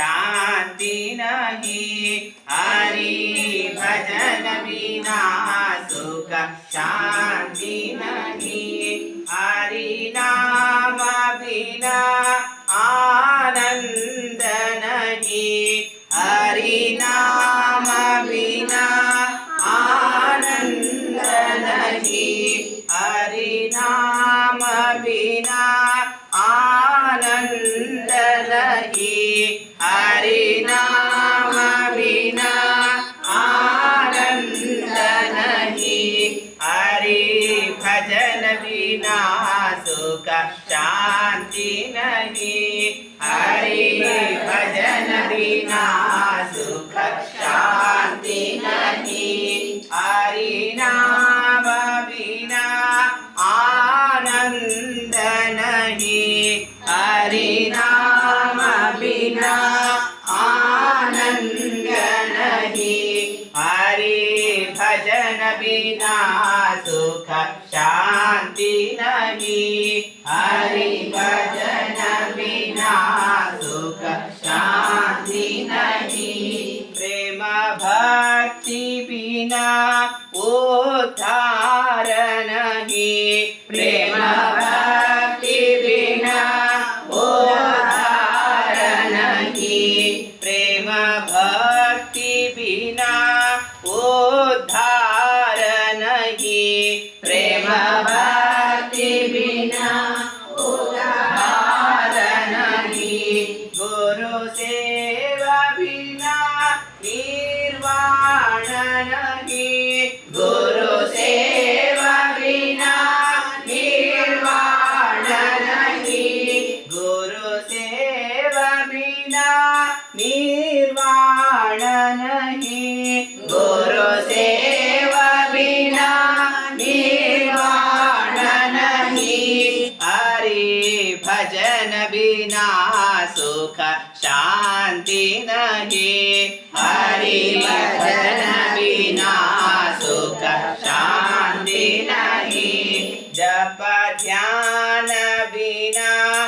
शान्ति नहि हरि भजन बिना सुख शान्ति नहि हरि नाम बिना आनन्द नहि हरि नाम बिना भजन बिना सुख शांति नहीं हरि भजन बिना सुख शांति नहीं हरि नाम बिना आनंद नहीं हरि नाम भजन बिना सुख, शांति नहीं हरि भजन बिना, सुख, शांति नहीं प्रेम भक्ति बिना उद्धार नहीं। प्रेम Premabai. भजन बिना सुख शांति नहीं हरि भजन बिना सुख शांति नहीं जप ध्यान